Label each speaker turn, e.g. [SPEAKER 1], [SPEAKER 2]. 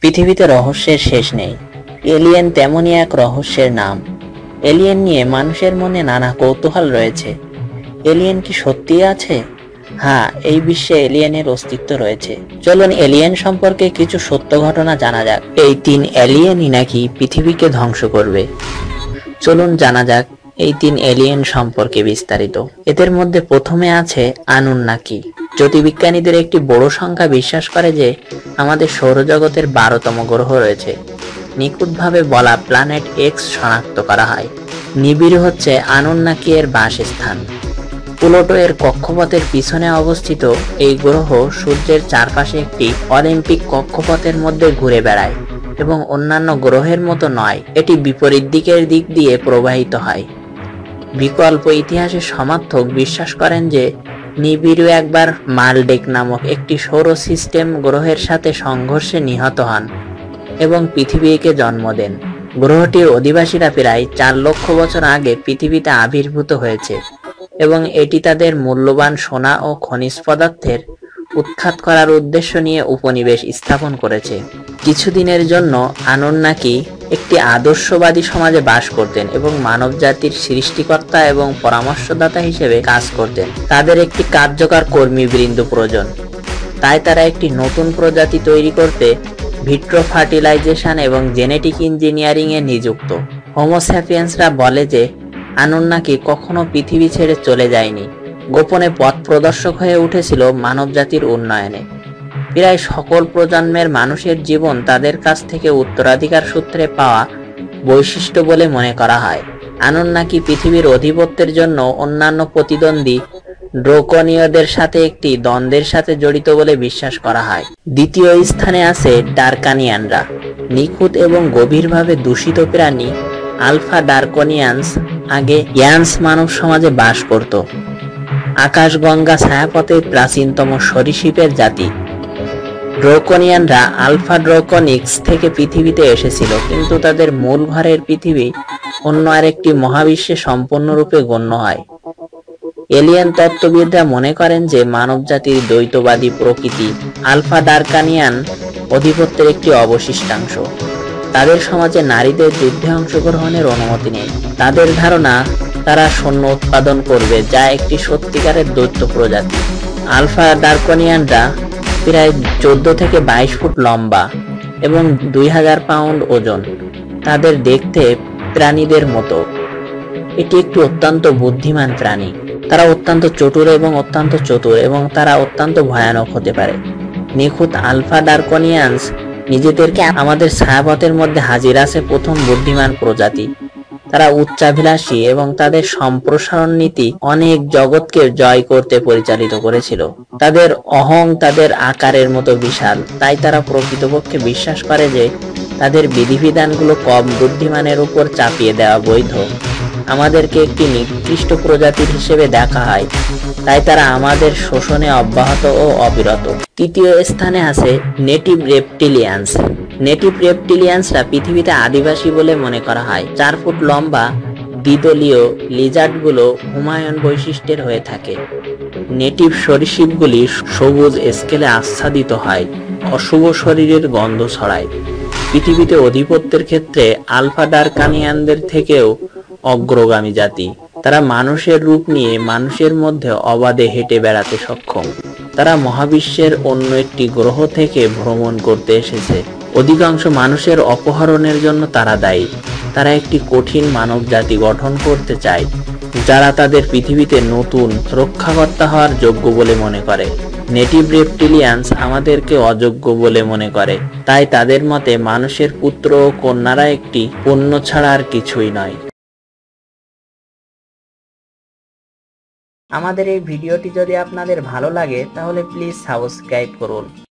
[SPEAKER 1] পৃথিবীতে রহস্যের শেষ নেই। এলিয়েন তেমনই এক রহস্যের নাম। এলিয়েন নিয়ে মানুষের মনে নানা কৌতূহল রয়েছে। এলিয়েন কি সত্যি আছে? হ্যাঁ এই বিশ্বে এলিয়েনের অস্তিত্ব রয়েছে। চলুন এলিয়েন সম্পর্কে কিছু সত্য ঘটনা জানা যাক। এই তিন এলিয়েনই নাকি পৃথিবীকে ধ্বংস করবে? চলুন জানা যাক এই তিন এলিয়েন সম্পর্কে বিস্তারিত। এদের মধ্যে প্রথমে আছে আনুন্নাকি জ্যোতির্বিজ্ঞানীদের একটি বড় সংখ্যা বিশ্বাস করে যে, আমাদের সৌরজগতের বারোতম গ্রহ রয়েছে। নিখুঁতভাবে বলা প্ল্যানেট এক্স শনাক্ত করা হয়। নিবিড় হচ্ছে আনুন্নাকি এর বাসস্থান। প্লুটো এর কক্ষপথের পিছনে অবস্থিত এই গ্রহ সূর্যের চারপাশে একটি অলিম্পিক কক্ষপথের মধ্যে ঘুরে বেড়ায় এবং অন্যান্য গ্রহের মতো নয়, এটি বিপরীত দিকের দিক দিয়ে প্রবাহিত হয়। বিকল্প ইতিহাসের সমর্থক বিশ্বাস করেন যে নিবিড় একবার মালডেক নামক একটি সৌর সিস্টেম গ্রহের সাথে সংঘর্ষে নিহত হন এবং পৃথিবীকে জন্ম দেন। গ্রহটির অধিবাসীরা প্রায় চার লক্ষ বছর আগে পৃথিবীতে আবির্ভূত হয়েছে এবং এটি তাদের মূল্যবান সোনা ও খনিজ পদার্থের উৎখাত করার উদ্দেশ্য নিয়ে উপনিবেশ স্থাপন করেছে। কিছুদিনের জন্য আনন্নাকি একটি আদর্শবাদী সমাজে বাস করতেন এবং মানব জাতির সৃষ্টিকর্তা এবং পরামর্শদাতা হিসেবে কাজ করতেন। তাদের একটি কার্যকর কর্মীবৃন্দ প্রয়োজন। তাই তারা একটি নতুন প্রজাতি তৈরি করতে ভিট্রো ফার্টিলাইজেশন এবং জেনেটিক ইঞ্জিনিয়ারিং এ নিযুক্ত হোমোস্যাপিয়েন্সরা বলে যে, আনুন্নাকি কখনো পৃথিবী ছেড়ে চলে যায়নি। গোপনে পথ প্রদর্শক হয়ে উঠেছিল মানবজাতির উন্নয়নে। প্রায় সকল প্রজন্মের মানুষের জীবন তাদের কাছ থেকে উত্তরাধিকার সূত্রে পাওয়া বৈশিষ্ট্য বলে মনে করা হয়। আনুন্নাকি পৃথিবীর অধিপত্যের জন্য অন্যান্য প্রতিদ্বন্দ্বী ড্রোকনীয়দের সাথে একটি দ্বন্দ্বের সাথে জড়িত বলে বিশ্বাস করা হয়। দ্বিতীয় স্থানে আছে ডার্কানিয়ানরা। নিখুঁত এবং গভীরভাবে দূষিত প্রাণী আলফা ডার্কনিয়ান্স আগে ইয়ান্স মানব সমাজে বাস করত। আকাশগঙ্গা ছায়াপথের প্রাচীনতম সরীসৃপের জাতি। ড্রোকনিয়ানরা আলফা ড্রোকনিক্স থেকে পৃথিবীতে এসেছিল, কিন্তু তাদের মূল ঘরের পৃথিবী অন্য আরেকটি মহাবিশ্বে সম্পূর্ণরূপে গণ্য হয়। এলিয়েন তত্ত্ববিদরা মনে করেন যে মানবজাতির দ্বৈতবাদী প্রকৃতি আলফা ডার্কানিয়ান অধিপত্যের একটি অবশিষ্টাংশ। তাদের সমাজে নারীদের যুদ্ধে অংশগ্রহণের অনুমতি নেই। তাদের ধারণা, তারা সৈন্য উৎপাদন করবে যা একটি সত্যিকারের দৈত্য প্রজাতি। আলফা ডার্কনিয়ানরা প্রায় চোদ্দ থেকে বাইশ ফুট লম্বা এবং দুই হাজার পাউন্ড ওজন। তাদের দেখতে প্রাণীদের মতো। এটি একটি অত্যন্ত বুদ্ধিমান প্রাণী। তারা অত্যন্ত চতুর এবং অত্যন্ত চতুর এবং তারা অত্যন্ত ভয়ানক হতে পারে। নিখুঁত আলফা ডার্কনিয়ান্স নিজেদেরকে আমাদের ছায়াপথের মধ্যে হাজির আছে প্রথম বুদ্ধিমান প্রজাতি। তারা উচ্চাভিলাষী এবং তাদের সম্প্রসারণ নীতি অনেক জগৎকে জয় করতে পরিচালিত করেছিল। তাদের অহং তাদের আকারের মতো বিশাল। তাই তারা প্রকৃতপক্ষে বিশ্বাস করে যে তাদের বিধিবিধানগুলো কম বুদ্ধিমানের উপর চাপিয়ে দেওয়া বৈধ। আমাদেরকে একটি নিকৃষ্ট প্রজাতির হিসেবে দেখা হয়। তাই তারা আমাদের শোষণে অব্যাহত ও অবিরত। তৃতীয় স্থানে আছে নেটিভ রেপটিলিয়ান্স। নেটিভ রেপটিলিয়ান্সরা পৃথিবীতে আদিবাসী বলে মনে করা হয়, চার ফুট লম্বা, দ্বিদলীয় লিজার্ডগুলো হুমায়ুন বৈশিষ্ট্যের হয়ে থাকে। নেটিভ সরীসৃপগুলি সবুজ স্কেলে আচ্ছাদিত হয় অশুভ শরীরের গন্ধ ছড়ায়। পৃথিবীতে অধিপত্যের ক্ষেত্রে আলফা ডার্কানিয়ানদের থেকেও অগ্রগামী জাতি। তারা মানুষের রূপ নিয়ে মানুষের মধ্যে অবাধে হেঁটে বেড়াতে সক্ষম। তারা মহাবিশ্বের অন্য একটি গ্রহ থেকে ভ্রমণ করতে এসেছে। অধিকাংশ মানুষের অপহরণের জন্য তারা দায়ী। তারা একটি কঠিন মানব জাতি গঠন করতে চায়, যারা তাদের পৃথিবীতে নতুন রক্ষাকর্তা হওয়ার যোগ্য বলে মনে করে। নেটিভ রেপটিলিয়ান্স আমাদেরকে অযোগ্য বলে মনে করে। তাই তাদের মতে মানুষের পুত্র ও কন্যারা একটি পণ্য ছাড়া আর কিছুই নয়। আমাদের এই ভিডিওটি যদি আপনাদের ভালো লাগে তাহলে প্লিজ সাবস্ক্রাইব করুন।